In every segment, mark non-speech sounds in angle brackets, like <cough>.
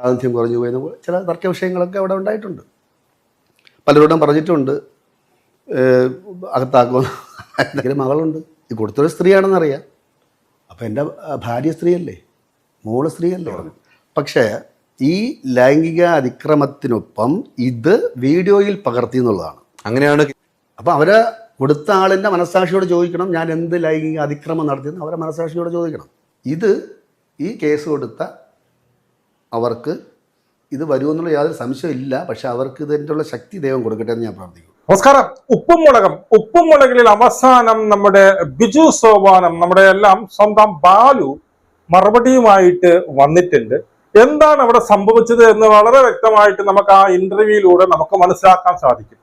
പ്രാതിനിധ്യം കുറഞ്ഞു പോയെന്ന് ചില തർക്ക വിഷയങ്ങളൊക്കെ അവിടെ ഉണ്ടായിട്ടുണ്ട്. പലരോടും പറഞ്ഞിട്ടുണ്ട് അകത്താക്കുമെന്ന് എന്തെങ്കിലും മകളുണ്ട്. ഈ കൊടുത്തൊരു സ്ത്രീയാണെന്നറിയാം. അപ്പം എന്റെ ഭാര്യ സ്ത്രീയല്ലേ? മോൾ സ്ത്രീയല്ലേ? പക്ഷേ ഈ ലൈംഗിക അതിക്രമത്തിനൊപ്പം ഇത് വീഡിയോയിൽ പകർത്തി എന്നുള്ളതാണ്. അങ്ങനെയാണ് അപ്പം അവരെ കൊടുത്ത ആളിന്റെ മനസ്സാക്ഷിയോട് ചോദിക്കണം ഞാൻ എന്ത് ലൈംഗിക അതിക്രമം നടത്തിയെന്ന് അവരെ മനസ്സാക്ഷിയോട് ചോദിക്കണം. ഇത് ഈ കേസ് കൊടുത്ത അവർക്ക് ഇത് വരുമെന്നുള്ള യാതൊരു സംശയമില്ല പക്ഷെ അവർക്ക് ഇതിന്റെ ശക്തി ദൈവം കൊടുക്കട്ടെ എന്ന് ഞാൻ പ്രാർത്ഥിക്കുന്നു. നമസ്കാരം. ഉപ്പും മുളകം. ഉപ്പും മുളകിൽ അവസാനം നമ്മുടെ ബിജു സോപാനം നമ്മുടെ എല്ലാം സ്വന്തം ബാലു മറുപടിയുമായിട്ട് വന്നിട്ടുണ്ട്. എന്താണ് അവിടെ സംഭവിച്ചത് എന്ന് വളരെ വ്യക്തമായിട്ട് നമുക്ക് ആ ഇന്റർവ്യൂയിലൂടെ നമുക്ക് മനസ്സിലാക്കാൻ സാധിക്കും.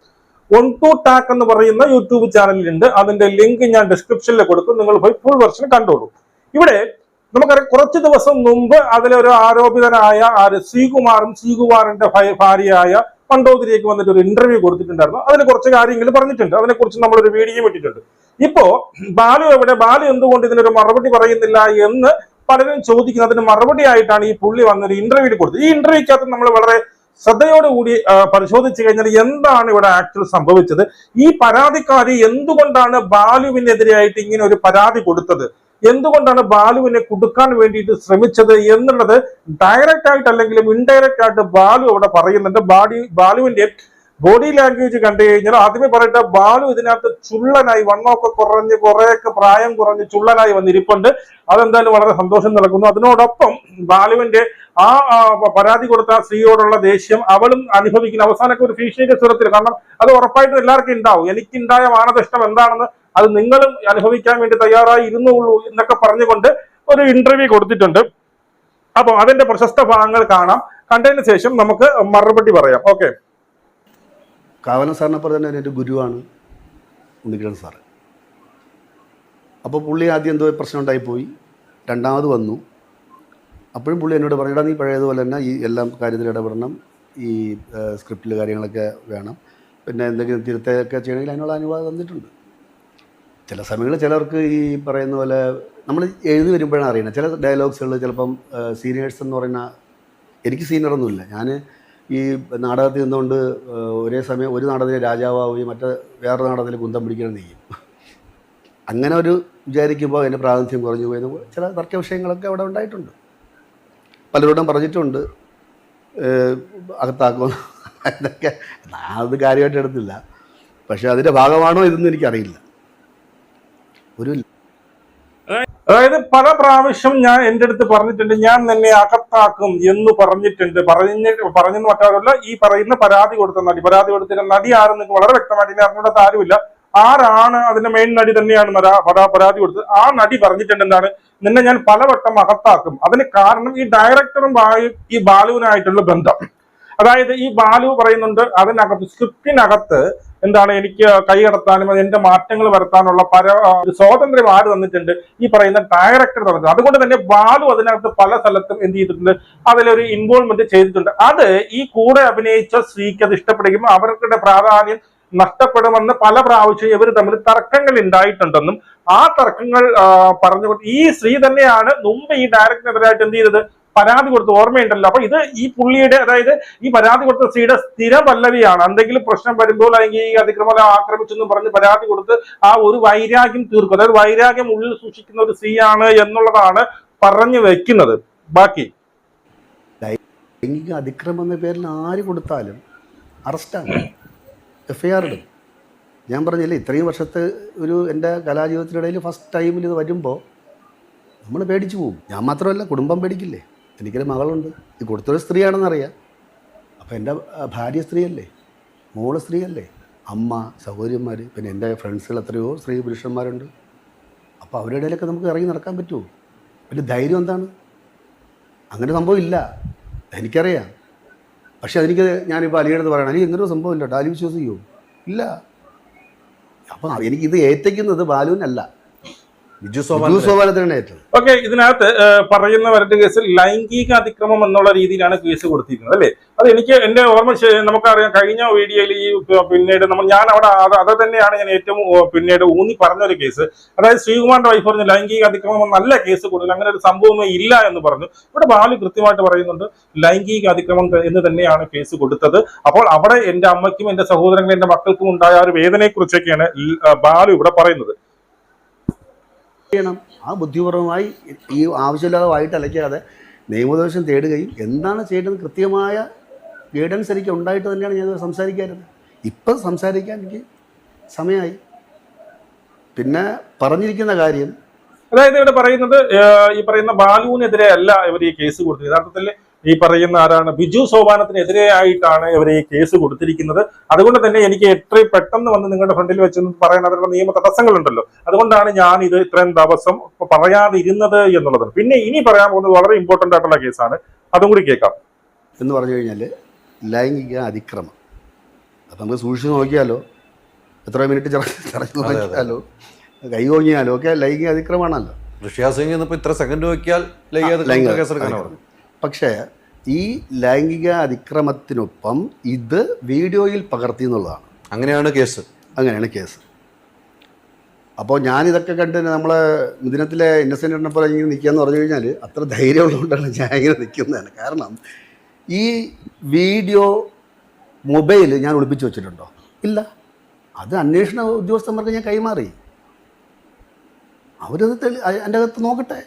വൺ ടു ടാക്ക് എന്ന് പറയുന്ന യൂട്യൂബ് ചാനലിലുണ്ട്. അതിന്റെ ലിങ്ക് ഞാൻ ഡിസ്ക്രിപ്ഷനിൽ കൊടുക്കും. നിങ്ങൾ പോയി ഫുൾ വെർഷൻ കണ്ടോളൂ. ഇവിടെ നമുക്കറിയാം കുറച്ച് ദിവസം മുമ്പ് അതിലൊരു ആരോപിതനായ ആര് ശ്രീകുമാറും ശ്രീകുമാറിന്റെ ഭാര്യയായ മണ്ടോതിരിയേക്ക് വന്നിട്ട് ഒരു ഇന്റർവ്യൂ കൊടുത്തിട്ടുണ്ടായിരുന്നു. അതിന് കുറച്ച് കാര്യങ്ങൾ പറഞ്ഞിട്ടുണ്ട്. അതിനെക്കുറിച്ച് നമ്മളൊരു വീഡിയോ ഇട്ടിട്ടുണ്ട്. ഇപ്പോ ബാലു എവിടെ? ബാലു എന്തുകൊണ്ട് ഇതിനൊരു മറുപടി പറയുന്നില്ല എന്ന് പലരും ചോദിക്കുന്നു അതിന് മറുപടി ആയിട്ടാണ് ഈ പുള്ളി വന്നൊരു ഇന്റർവ്യൂ കൊടുത്തത്. ഈ ഇന്റർവ്യൂക്കകത്ത് നമ്മൾ വളരെ ശ്രദ്ധയോടുകൂടി പരിശോധിച്ചു കഴിഞ്ഞാൽ എന്താണ് ഇവിടെ ആക്ച്വൽ സംഭവിച്ചത്? ഈ പരാതിക്കാരി എന്തുകൊണ്ടാണ് ബാലുവിനെതിരെയായിട്ട് ഇങ്ങനെ ഒരു പരാതി കൊടുത്തത്? എന്തുകൊണ്ടാണ് ബാലുവിനെ കുടുക്കാൻ വേണ്ടിയിട്ട് ശ്രമിച്ചത് എന്നുള്ളത് ഡയറക്റ്റ് ആയിട്ട് അല്ലെങ്കിലും ഇൻഡയറക്റ്റ് ആയിട്ട് ബാലു അവിടെ പറയുന്നുണ്ട്. ബാഡി ബാലുവിന്റെ ബോഡി ലാംഗ്വേജ് കണ്ടു കഴിഞ്ഞാൽ ആദ്യമേ പറയട്ടെ ബാലു ഇതിനകത്ത് ചുള്ളനായി വണ്ണമൊക്കെ കുറഞ്ഞ് കുറേയൊക്കെ പ്രായം കുറഞ്ഞ് ചുള്ളനായി വന്നിരിപ്പുണ്ട്. അതെന്തായാലും വളരെ സന്തോഷം നടക്കുന്നു അതിനോടൊപ്പം ബാലുവിന്റെ ആ പരാതി കൊടുത്ത സ്ത്രീയോടുള്ള ദേഷ്യം അവളും അനുഭവിക്കുന്ന. അവസാനമൊക്കെ ഒരു ഭീഷണിയുടെ സ്വരത്തിൽ കാരണം അത് ഉറപ്പായിട്ടും എല്ലാവർക്കും ഉണ്ടാവും. എനിക്കുണ്ടായ മാനദഷ്ടം എന്താണെന്ന് അത് നിങ്ങളും അനുഭവിക്കാൻ വേണ്ടി തയ്യാറായി ഇരുന്നുള്ളൂ എന്നൊക്കെ പറഞ്ഞുകൊണ്ട് ഒരു ഇന്റർവ്യൂ കൊടുത്തിട്ടുണ്ട്. അപ്പോൾ അതിന്റെ പ്രശസ്ത ഭാഗങ്ങൾ കാണാം. കണ്ടതിന് ശേഷം നമുക്ക് മറുപടി പറയാം. ഓക്കെ കാവലൻ സാറിനെ പറഞ്ഞ എന്റെ ഗുരുവാണ് ഉണ്ണിക്കിരൺ സാറ് അപ്പോൾ പുള്ളി ആദ്യം എന്തോ പ്രശ്നം ഉണ്ടായിപ്പോയി രണ്ടാമത് വന്നു. അപ്പോഴും പുള്ളി എന്നോട് പറഞ്ഞു നീ പഴയതുപോലെ തന്നെ ഈ എല്ലാം കാര്യത്തിൽ ഇടപെടണം. ഈ സ്ക്രിപ്റ്റിൽ കാര്യങ്ങളൊക്കെ വേണം. പിന്നെ എന്തെങ്കിലും തിരുത്തൊക്കെ ചെയ്യണമെങ്കിൽ അതിനുള്ള അനുവാദം തന്നിട്ടുണ്ട്. ചില സമയങ്ങളിൽ ചിലർക്ക് ഈ പറയുന്ന പോലെ നമ്മൾ എഴുതി വരുമ്പോഴാണ് അറിയണം ചില ഡയലോഗ്സുകൾ ചിലപ്പം സീനിയേഴ്സ് എന്ന് പറയുന്ന എനിക്ക് സീനിയറൊന്നുമില്ല ഞാൻ ഈ നാടകത്തിൽ നിന്നുകൊണ്ട് ഒരേ സമയം ഒരു നാടകത്തിൽ രാജാവാവുകയും മറ്റേ വേറെ നാടകത്തിൽ കുന്തം പിടിക്കണം ചെയ്യും. അങ്ങനെ ഒരു വിചാരിക്കുമ്പോൾ അതിന്റെ പ്രാതിനിധ്യം കുറഞ്ഞു പോയെന്ന് ചില തർക്ക വിഷയങ്ങളൊക്കെ അവിടെ ഉണ്ടായിട്ടുണ്ട്. പലരോടും പറഞ്ഞിട്ടുണ്ട്. അകത്താക്കുമോ അകത്താക്കുമെന്ന് എന്നൊക്കെ അത് കാര്യമായിട്ട് എടുത്തില്ല. പക്ഷേ അതിന്റെ ഭാഗമാണോ ഇതെന്ന് എനിക്കറിയില്ല. ഒരു അതായത് പല പ്രാവശ്യം ഞാൻ എന്റെ അടുത്ത് പറഞ്ഞിട്ടുണ്ട് ഞാൻ നിന്നെ അകത്താക്കും എന്ന് പറഞ്ഞിട്ടുണ്ട്. പറഞ്ഞ് പറഞ്ഞെന്ന് മറ്റാരുമല്ല ഈ പറയുന്ന പരാതി കൊടുത്ത നടി. പരാതി കൊടുത്തിട്ട് നടി ആരെന്ന് വളരെ വ്യക്തമായിട്ട് അറിഞ്ഞിടത്ത് ആരുമില്ല. ആരാണ് അതിന്റെ മെയിൻ നടി തന്നെയാണ് പരാതി കൊടുത്തത്? ആ നടി പറഞ്ഞിട്ടുണ്ട് എന്താണ് നിന്നെ ഞാൻ പലവട്ടം അകത്താക്കും. അതിന് കാരണം ഈ ഡയറക്ടറും ഈ ബാലുവിനായിട്ടുള്ള ബന്ധം. അതായത് ഈ ബാലു പറയുന്നുണ്ട് അതിനകത്ത് സ്ക്രിപ്റ്റിനകത്ത് എന്താണ് എനിക്ക് കൈകടത്താനും എന്റെ മാറ്റങ്ങൾ വരുത്താനുള്ള ഒരു സ്വാതന്ത്ര്യം ആര് തന്നിട്ടുണ്ട്? ഈ പറയുന്ന ഡയറക്ടർ തന്നിട്ടുണ്ട് അതുകൊണ്ട് തന്നെ ബാലു അതിനകത്ത് പല സ്ഥലത്തും എന്ത് ചെയ്തിട്ടുണ്ട്? അതിലൊരു ഇൻവോൾവ്മെന്റ് ചെയ്തിട്ടുണ്ട്. അത് ഈ കൂടെ അഭിനയിച്ച സ്ത്രീക്ക് അത് ഇഷ്ടപ്പെടുകയും അവരുടെ പ്രാധാന്യം നഷ്ടപ്പെടുമെന്ന് പല പ്രാവശ്യം ഇവർ തമ്മിൽ തർക്കങ്ങൾ ഉണ്ടായിട്ടുണ്ടെന്നും ആ തർക്കങ്ങൾ പറഞ്ഞുകൊണ്ട് ഈ സ്ത്രീ തന്നെയാണ് മുമ്പ് ഈ ഡയറക്ടറിനെതിരായിട്ട് എന്ത് ചെയ്തത്? പരാതി കൊടുത്ത് ഓർമ്മയുണ്ടല്ലോ. അപ്പൊ ഇത് ഈ പുള്ളിയുടെ അതായത് ഈ പരാതി കൊടുത്ത സ്ത്രീയുടെ സ്ഥിര പല്ലവിയാണ് എന്തെങ്കിലും പ്രശ്നം വരുമ്പോൾ അല്ലെങ്കിൽ ഈ അതിക്രമം ആക്രമിച്ചെന്ന് പറഞ്ഞ് പരാതി കൊടുത്ത് ആ ഒരു വൈരാഗ്യം തീർക്കും. അതായത് വൈരാഗ്യം ഉള്ളിൽ സൂക്ഷിക്കുന്ന ഒരു സ്ത്രീയാണ് എന്നുള്ളതാണ് പറഞ്ഞു വെക്കുന്നത്. ബാക്കി. ലൈംഗിക അതിക്രമം എന്ന പേരിൽ ആര് കൊടുത്താലും അറസ്റ്റാണ് എഫ് ഇടും. ഞാൻ പറഞ്ഞില്ലേ ഇത്രയും വർഷത്തെ ഒരു എന്റെ കലാജീവിതത്തിനിടയിൽ ഫസ്റ്റ് ടൈമിൽ ഇത് വരുമ്പോൾ നമ്മൾ പേടിച്ചു പോകും ഞാൻ മാത്രമല്ല കുടുംബം പേടിക്കില്ലേ? എനിക്കൊരു മകളുണ്ട്. ഇത് കൊടുത്തൊരു സ്ത്രീയാണെന്നറിയാം. അപ്പോൾ എന്റെ ഭാര്യ സ്ത്രീയല്ലേ? മോൾ സ്ത്രീയല്ലേ? അമ്മ സഹോദരിമാർ പിന്നെ എന്റെ ഫ്രണ്ട്സുകൾ എത്രയോ സ്ത്രീ പുരുഷന്മാരുണ്ട്. അപ്പോൾ അവരുടെ ഇടയിലൊക്കെ നമുക്ക് ഇറങ്ങി നടക്കാൻ പറ്റുമോ? പിന്നെ ധൈര്യം എന്താണ്? അങ്ങനെ സംഭവം ഇല്ല. എനിക്കറിയാം. പക്ഷേ അതെനിക്ക് ഞാനിപ്പോൾ അലിയുടെ പറയണം. എനിക്ക് ഇങ്ങനൊരു സംഭവം ഇല്ല ഡാലി വിശ്വസിക്കുമോ ഇല്ല. അപ്പം എനിക്കിത് ഏറ്റയ്ക്കുന്നത് ബാലുവിനല്ല. ബിജു ഓക്കെ ഇതിനകത്ത് പറയുന്ന വരട്ട് കേസിൽ ലൈംഗിക അതിക്രമം എന്നുള്ള രീതിയിലാണ് കേസ് കൊടുത്തിരിക്കുന്നത് അല്ലേ? അത് എനിക്ക് എന്റെ ഓർമ്മ നമുക്കറിയാം കഴിഞ്ഞ വീഡിയോയിൽ ഈ പിന്നീട് നമ്മൾ ഞാൻ അവിടെ അത് തന്നെയാണ് ഞാൻ ഏറ്റവും പിന്നീട് ഊന്നി പറഞ്ഞ ഒരു കേസ്. അതായത് ശ്രീകുമാറിന്റെ വൈഫ് പറഞ്ഞു ലൈംഗിക അതിക്രമം നല്ല കേസ് കൊടുക്കുന്നു അങ്ങനെ ഒരു സംഭവമേ ഇല്ല എന്ന് പറഞ്ഞു. ഇവിടെ ബാലു കൃത്യമായിട്ട് പറയുന്നുണ്ട് ലൈംഗിക അതിക്രമം എന്ന് തന്നെയാണ് കേസ് കൊടുത്തത്. അപ്പോൾ അവിടെ എന്റെ അമ്മയ്ക്കും എന്റെ സഹോദരങ്ങളും എന്റെ മക്കൾക്കും ഉണ്ടായ ആ ഒരു വേദനയെ കുറിച്ചൊക്കെയാണ് ബാലു ഇവിടെ പറയുന്നത്. ചെയ്യണം. ആ ബുദ്ധിപൂർവമായി ഈ ആവശ്യമില്ലാതെ വായിട്ട് അലയ്ക്കാതെ നിയമോപദേശം തേടുകയും എന്താണ് ചെയ്യേണ്ടത് കൃത്യമായ ഗൈഡൻസ് എനിക്ക് ഉണ്ടായിട്ട് തന്നെയാണ് ഞാൻ സംസാരിക്കാറുള്ളത്. ഇപ്പം സംസാരിക്കാൻ എനിക്ക് സമയമായി. പിന്നെ പറഞ്ഞിരിക്കുന്ന കാര്യം അതായത് ഇവിടെ പറയുന്നത് ഈ പറയുന്ന ബാലുവിനെതിരെ അല്ല ഇവർ ഈ കേസ് കൊടുത്തത്. യഥാർത്ഥത്തിൽ ഈ പറയുന്ന ആരാണ്? ബിജു സോപാനത്തിനെതിരെ ആയിട്ടാണ് ഇവർ ഈ കേസ് കൊടുത്തിരിക്കുന്നത്. അതുകൊണ്ട് തന്നെ എനിക്ക് എത്രയും പെട്ടെന്ന് വന്ന് നിങ്ങളുടെ ഫ്രണ്ടിൽ വെച്ച് പറയാൻ അതിനുള്ള നിയമ തടസ്സങ്ങളുണ്ടല്ലോ. അതുകൊണ്ടാണ് ഞാൻ ഇത് ഇത്രയും ദിവസം പറയാതിരുന്നത് എന്നുള്ളത് പിന്നെ ഇനി പറയാൻ പോകുന്നത് വളരെ ഇമ്പോർട്ടന്റ് ആയിട്ടുള്ള കേസാണ്. അതും കൂടി കേൾക്കാം. എന്ന് പറഞ്ഞു കഴിഞ്ഞാൽ ലൈംഗിക അതിക്രമം. അപ്പം നമുക്ക് സൂക്ഷിച്ച് നോക്കിയാലോ? എത്ര മിനിറ്റ് ചടച്ചു. നോക്കിയാലോ? കൈ ഓങ്ങിയാലോ ഒക്കെ ലൈംഗിക അതിക്രമമാണല്ലോ. ഋഷിയാസിംഗ് ഇത്ര സെക്കൻഡ് നോക്കിയാൽ ലൈംഗിക കേസെടുക്കാനാണ്. പക്ഷേ ഈ ലൈംഗിക അതിക്രമത്തിനൊപ്പം ഇത് വീഡിയോയിൽ പകർത്തി എന്നുള്ളതാണ്. അങ്ങനെയാണ് കേസ്. അങ്ങനെയാണ് കേസ്. അപ്പോൾ ഞാനിതൊക്കെ കണ്ട് നമ്മൾ മിഥുനത്തിലെ ഇന്നസെന്റിനെ പോലെ ഇങ്ങനെ നിൽക്കുകയെന്ന് പറഞ്ഞു കഴിഞ്ഞാൽ അത്ര ധൈര്യമുള്ളതുകൊണ്ടാണ് ഞാൻ ഇങ്ങനെ നിൽക്കുന്നതാണ്. കാരണം ഈ വീഡിയോ മൊബൈൽ ഞാൻ ഒളിപ്പിച്ച് വെച്ചിട്ടുണ്ടോ? ഇല്ല. അത് അന്വേഷണ ഉദ്യോഗസ്ഥന്മാർക്ക് ഞാൻ കൈമാറി. അവരത് തെളി എന്റെ അകത്ത് നോക്കട്ടെ.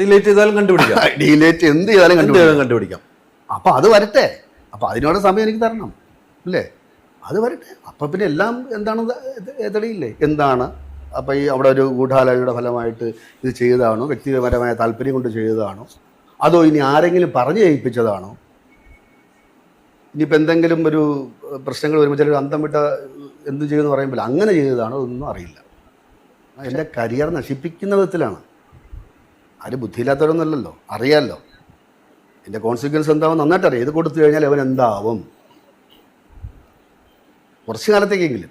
ഡിലേറ്റ് ചെയ്താലും കണ്ടുപിടിക്കാം. <laughs> ഡിലേറ്റ് എന്ത് ചെയ്താലും കണ്ടുപിടിക്കാം. കണ്ടുപിടിക്കാം. അപ്പോൾ അത് വരട്ടെ. അപ്പോൾ അതിനോട് സമയം എനിക്ക് തരണം. അല്ലേ? അത് വരട്ടെ. അപ്പോൾ പിന്നെ എല്ലാം എന്താണ് തെളിയില്ലേ? എന്താണ്? അപ്പോൾ ഈ അവിടെ ഒരു ഗൂഢാലോചനയുടെ ഫലമായിട്ട് ഇത് ചെയ്തതാണോ? വ്യക്തിപരമായ താല്പര്യം കൊണ്ട് ചെയ്തതാണോ? അതോ ഇനി ആരെങ്കിലും പറഞ്ഞു ചെയ്യിപ്പിച്ചതാണോ? ഇനിയിപ്പോൾ എന്തെങ്കിലും ഒരു പ്രശ്നങ്ങൾ വരുമ്പോൾ ചിലർ അന്തം വിട്ട എന്ത് ചെയ്യുമെന്ന് പറയുമ്പോൾ അങ്ങനെ ചെയ്തതാണോ ഒന്നും അറിയില്ല. എന്റെ കരിയർ നശിപ്പിക്കുന്ന വിധത്തിലാണ്. ആരും ബുദ്ധിയില്ലാത്തവരൊന്നുമല്ലല്ലോ. അറിയാമല്ലോ എന്റെ കോൺസിക്വൻസ് എന്താവും നന്നായിട്ട് അറിയാം ഇത് കൊടുത്തു കഴിഞ്ഞാൽ അവൻ എന്താവും? കുറച്ച് കാലത്തേക്കെങ്കിലും.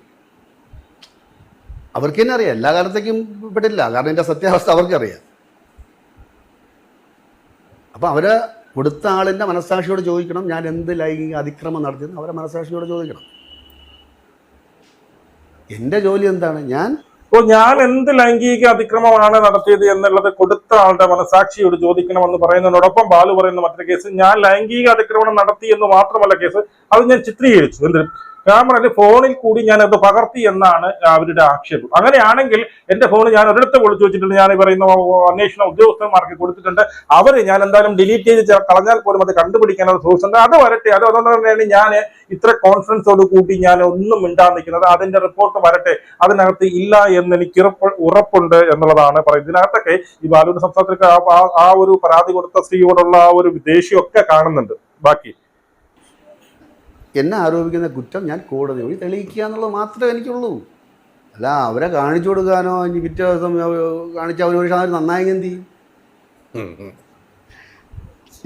അവർക്ക് തന്നെ അറിയാം. എല്ലാ കാലത്തേക്കും പെട്ടില്ല കാരണം എന്റെ സത്യാവസ്ഥ അവർക്കറിയാം. അപ്പം അവർ കൊടുത്ത ആളിന്റെ മനസ്സാക്ഷിയോട് ചോദിക്കണം ഞാൻ എന്ത് ലൈംഗിക അതിക്രമം നടത്തിയെന്ന് അവരെ മനസ്സാക്ഷിയോട് ചോദിക്കണം. എന്റെ ജോലി എന്താണ്? ഞാൻ അപ്പോൾ ഞാൻ എന്ത് ലൈംഗിക അതിക്രമമാണ് നടത്തിയത് എന്നുള്ളത് കൊടുത്ത ആളുടെ മനസാക്ഷിയോട് ചോദിക്കണമെന്ന് പറയുന്നതിനോടൊപ്പം ബാലു പറയുന്ന മറ്റൊരു കേസ് ഞാൻ ലൈംഗിക അതിക്രമണം നടത്തി എന്ന് മാത്രമല്ല കേസ് അത് ഞാൻ ചിത്രീകരിച്ചു. എന്ത് ക്യാമറയിൽ ഫോണിൽ കൂടി ഞാൻ അത് പകർത്തി എന്നാണ് അവരുടെ ആക്ഷേപം. അങ്ങനെയാണെങ്കിൽ എന്റെ ഫോൺ ഞാൻ ഒരിടത്ത് വിളിച്ചു വെച്ചിട്ടുണ്ട്. ഞാൻ പറയുന്ന അന്വേഷണ ഉദ്യോഗസ്ഥന്മാർക്ക് കൊടുത്തിട്ടുണ്ട്. അവർ ഞാൻ എന്തായാലും ഡിലീറ്റ് ചെയ്ത് കളഞ്ഞാൽ പോലും അത് കണ്ടുപിടിക്കാനുള്ള സോഴ്സ് ഉണ്ട്. അത് വരട്ടെ. അത് അതുകൊണ്ട് ഞാൻ ഇത്ര കോൺഫിഡൻസോട് കൂട്ടി ഞാൻ ഒന്നും മിണ്ടാൻ നിൽക്കുന്നത്. അതിന്റെ റിപ്പോർട്ട് വരട്ടെ. അതിനകത്ത് ഇല്ല എന്ന് എനിക്ക് ഉറപ്പ് ഉറപ്പുണ്ട് എന്നുള്ളതാണ് പറയുന്നത്. ഇതിനകത്തൊക്കെ ഈ ബാലുവിന്റെ സംസ്ഥാനത്തിലൊക്കെ ആ ഒരു പരാതി കൊടുത്ത സ്ത്രീയോടുള്ള ആ ഒരു ദേഷ്യമൊക്കെ കാണുന്നുണ്ട്. ബാക്കി എന്നെ ആരോപിക്കുന്ന കുറ്റം ഞാൻ കോടതി വഴി തെളിയിക്കുക എന്നുള്ളത് മാത്രമേ എനിക്കുള്ളൂ. അല്ല അവരെ കാണിച്ചു കൊടുക്കാനോ ഇനി പിറ്റേ ദിവസം കാണിച്ച അവർ ഒരു സാധനം നന്നായി എന്ത് ചെയ്യും?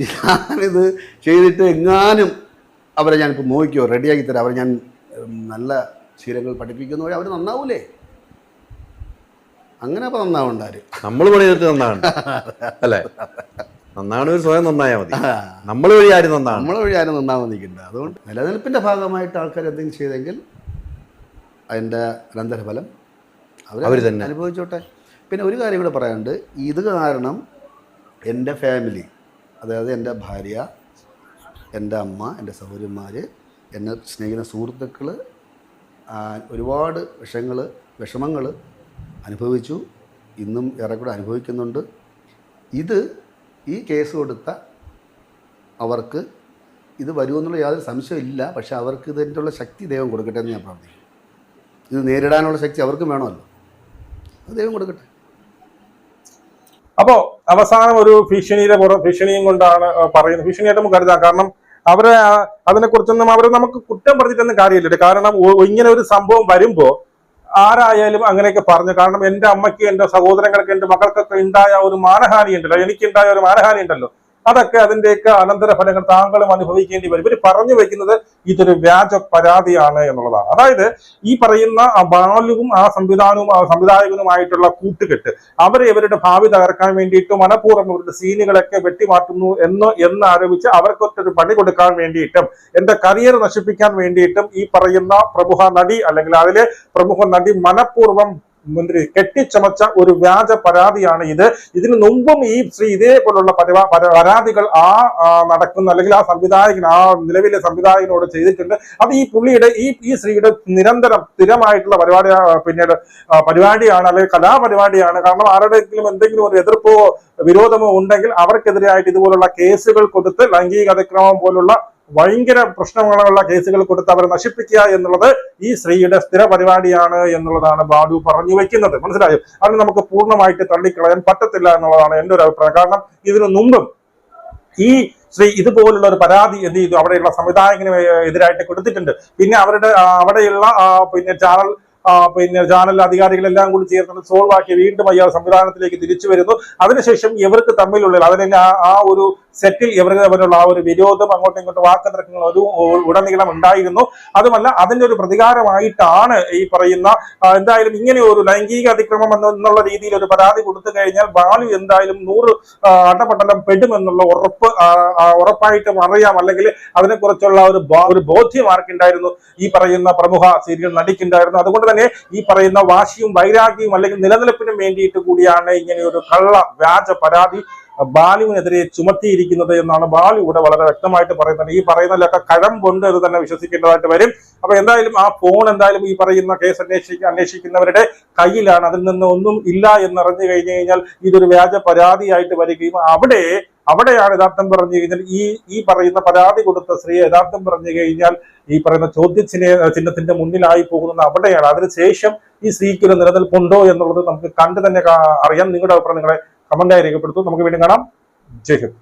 ഞാനിത് ചെയ്തിട്ട് എങ്ങാനും അവരെ ഞാനിപ്പോൾ നോക്കിയോ റെഡിയാക്കി തരാം. അവരെ ഞാൻ നല്ല ശീലങ്ങൾ പഠിപ്പിക്കുന്ന വഴി അവർ നന്നാവൂലേ? അങ്ങനെ അപ്പോൾ നന്നാവുണ്ടാര് നമ്മൾ പണി ചെയ്തിട്ട് നന്നാണ് അല്ലേ? നന്നാവണവർ സ്വയം നന്നായാൽ മതി. നമ്മൾ വഴി ആരും നന്നാണ് നമ്മൾ വഴി ആരും നന്നാവാൻ നിൽക്കണ്ട. അതുകൊണ്ട് നിലനിൽപ്പിന്റെ ഭാഗമായിട്ട് ആൾക്കാർ എന്തെങ്കിലും ചെയ്തെങ്കിൽ അതിന്റെ അനന്തരഫലം അവർ തന്നെ. അനുഭവിച്ചോട്ടെ. പിന്നെ ഒരു കാര്യം കൂടെ പറയാനുണ്ട്. ഇത് കാരണം എന്റെ ഫാമിലി അതായത് എന്റെ ഭാര്യ എന്റെ അമ്മ എന്റെ സഹോദരന്മാർ എന്നെ സ്നേഹിക്കുന്ന സുഹൃത്തുക്കൾ ഒരുപാട് വിഷങ്ങൾ വിഷമങ്ങൾ അനുഭവിച്ചു. ഇന്നും ഏറെക്കൂടെ അനുഭവിക്കുന്നുണ്ട്. ഇത് ഈ കേസ് കൊടുത്ത അവർക്ക് ഇത് വരുമെന്നുള്ള യാതൊരു സംശയമില്ല പക്ഷേ അവർക്ക് ഇതിന്റെ ശക്തി ദൈവം കൊടുക്കട്ടെ എന്ന് ഞാൻ പ്രാർത്ഥിക്കുന്നു. ഇത് നേരിടാനുള്ള ശക്തി അവർക്കും വേണമല്ലോ. അത് ദൈവം കൊടുക്കട്ടെ. അപ്പോൾ അവസാനം ഒരു ഭീഷണിയുടെ പുറം ഭീഷണിയും കൊണ്ടാണ് പറയുന്നത്. ഭീഷണിയായിട്ട് നമുക്ക് കരുതാം. കാരണം അവരെ അതിനെക്കുറിച്ചൊന്നും അവരെ നമുക്ക് കുറ്റം പറഞ്ഞിട്ടൊന്നും കാര്യമില്ല. കാരണം ഇങ്ങനെ ഒരു സംഭവം വരുമ്പോ ആരായാലും അങ്ങനെയൊക്കെ പറഞ്ഞു. കാരണം എന്റെ അമ്മയ്ക്ക് എന്റെ സഹോദരങ്ങൾക്ക് എന്റെ മക്കൾക്കൊക്കെ ഉണ്ടായ ഒരു മാനഹാനി ഉണ്ടല്ലോ എനിക്കുണ്ടായ ഒരു മാനഹാനി ഉണ്ടല്ലോ അതൊക്കെ അതിന്റെയൊക്കെ അനന്തര ഫലങ്ങൾ താങ്കളും അനുഭവിക്കേണ്ടി വരും. ഇവർ പറഞ്ഞു വെക്കുന്നത് ഇതൊരു വ്യാജ പരാതിയാണ് എന്നുള്ളതാണ്. അതായത് ഈ പറയുന്ന ബാലുവും ആ സംവിധാനവും സംവിധായകനുമായിട്ടുള്ള കൂട്ടുകെട്ട് അവരെ ഇവരുടെ ഭാവി തകർക്കാൻ വേണ്ടിയിട്ട് മനഃപൂർവം ഇവരുടെ സീനുകളൊക്കെ വെട്ടിമാറ്റുന്നു എന്ന് എന്ന് ആരോപിച്ച് അവർക്കൊറ്റൊരു പണി കൊടുക്കാൻ വേണ്ടിയിട്ടും എന്റെ കരിയർ നശിപ്പിക്കാൻ വേണ്ടിയിട്ടും ഈ പറയുന്ന പ്രമുഖ നടി അല്ലെങ്കിൽ അതിലെ പ്രമുഖ നടി മനഃപൂർവം മന്ത്രി കെട്ടിച്ചമച്ച ഒരു വ്യാജ പരാതിയാണ് ഇത്. ഇതിനു മുമ്പും ഈ ശ്രീ ഇതേപോലുള്ള പരാതികൾ ആ നടക്കുന്ന അല്ലെങ്കിൽ ആ സംവിധായകൻ ആ നിലവിലെ സംവിധായകനോട് ചെയ്തിട്ടുണ്ട്. അത് ഈ പുള്ളിയുടെ ഈ ഈ ശ്രീയുടെ നിരന്തരം സ്ഥിരമായിട്ടുള്ള പരിപാടി പിന്നീട് പരിപാടിയാണ് അല്ലെങ്കിൽ കലാപരിപാടിയാണ്. കാരണം ആരുടെയെങ്കിലും എന്തെങ്കിലും ഒരു എതിർപ്പോ വിരോധമോ ഉണ്ടെങ്കിൽ അവർക്കെതിരായിട്ട് ഇതുപോലുള്ള കേസുകൾ കൊടുത്ത് ലൈംഗിക അതിക്രമം പോലുള്ള ഭയങ്കര പ്രശ്നങ്ങളുള്ള കേസുകൾ കൊടുത്ത് അവരെ നശിപ്പിക്കുക എന്നുള്ളത് ഈ സ്ത്രീയുടെ സ്ഥിര പരിപാടിയാണ് എന്നുള്ളതാണ് ബാലു പറഞ്ഞു വെക്കുന്നത്. മനസ്സിലായോ? അത് നമുക്ക് പൂർണമായിട്ട് തള്ളിക്കളയാൻ പറ്റത്തില്ല എന്നുള്ളതാണ് എന്റെ ഒരു അഭിപ്രായം. കാരണം ഇതിനു മുമ്പും ഈ സ്ത്രീ ഇതുപോലുള്ള ഒരു പരാതി എന്ത് ചെയ്തു? അവിടെയുള്ള സംവിധായകന് എതിരായിട്ട് കൊടുത്തിട്ടുണ്ട്. പിന്നെ അവരുടെ അവിടെയുള്ള പിന്നെ ചാനൽ പിന്നെ ചാനൽ അധികാരികളെല്ലാം കൂടി ചേർന്ന് സോൾവ് ആക്കി വീണ്ടും അയാൾ സംവിധാനത്തിലേക്ക് തിരിച്ചു വരുന്നു. അതിനുശേഷം ഇവർക്ക് തമ്മിലുള്ള അതിനെ ആ ഒരു സെറ്റിൽ ഇവർക്ക് തമ്മിലുള്ള ആ ഒരു വിരോധം അങ്ങോട്ടും ഇങ്ങോട്ടും വാക്കത്തിറക്കുന്ന ഒരു ഉ- ഉടനീളം ഉണ്ടായിരുന്നു. അതുമല്ല അതിന്റെ ഒരു പ്രതികാരമായിട്ടാണ് ഈ പറയുന്ന എന്തായാലും ഇങ്ങനെ ഒരു ലൈംഗിക അതിക്രമം എന്നുള്ള രീതിയിൽ ഒരു പരാതി കൊടുത്തു കഴിഞ്ഞാൽ ബാലു എന്തായാലും നൂറ് ആ, അണ്ടപട്ടലം പെടുമെന്നുള്ള ഉറപ്പ് ഉറപ്പായിട്ടും അറിയാം. അല്ലെങ്കിൽ അതിനെക്കുറിച്ചുള്ള ഒരു ഒരു ബോധ്യം ആർക്കുണ്ടായിരുന്നു? ഈ പറയുന്ന പ്രമുഖ സീരിയൽ നടിക്കുണ്ടായിരുന്നു. അതുകൊണ്ട് തന്നെ ഈ പറയുന്ന വാശിയും വൈരാഗ്യവും അല്ലെങ്കിൽ നിലനിൽപ്പിനും വേണ്ടിയിട്ട് കൂടിയാണ് ഇങ്ങനെ ഒരു കള്ള വ്യാജ പരാതി ബാലുവിനെതിരെ ചുമത്തിയിരിക്കുന്നത് എന്നാണ് ബാലു ഇവിടെ വളരെ വ്യക്തമായിട്ട് പറയുന്നത്. ഈ പറയുന്നതിലൊക്കെ കഴമ്പുണ്ട് എന്ന് തന്നെ വിശ്വസിക്കേണ്ടതായിട്ട് വരും. അപ്പൊ എന്തായാലും ആ ഫോൺ എന്തായാലും ഈ പറയുന്ന കേസ് അന്വേഷിക്ക അന്വേഷിക്കുന്നവരുടെ കയ്യിലാണ്. അതിൽ നിന്ന് ഒന്നും ഇല്ല എന്നറിഞ്ഞു കഴിഞ്ഞു കഴിഞ്ഞാൽ ഇതൊരു വ്യാജ പരാതിയായിട്ട് വരികയും അവിടെ അവിടെയാണ് യഥാർത്ഥം പറഞ്ഞു കഴിഞ്ഞാൽ ഈ ഈ പറയുന്ന പരാതി കൊടുത്ത സ്ത്രീ യഥാർത്ഥം പറഞ്ഞു കഴിഞ്ഞാൽ ഈ പറയുന്ന ചോദ്യചിഹ്ന ചിഹ്നത്തിന്റെ മുന്നിലായി പോകുന്നത് അവിടെയാണ്. അതിനുശേഷം ഈ സ്ത്രീക്ക് ഒരു നിലനിൽപ്പുണ്ടോ എന്നുള്ളത് നമുക്ക് കണ്ടു തന്നെ അറിയാം. നിങ്ങളുടെ അഭിപ്രായം നിങ്ങളെ കമന്റായി രേഖപ്പെടുത്തും നമുക്ക് വീണ്ടും കാണാം. ജയ് ഹിന്ദ്.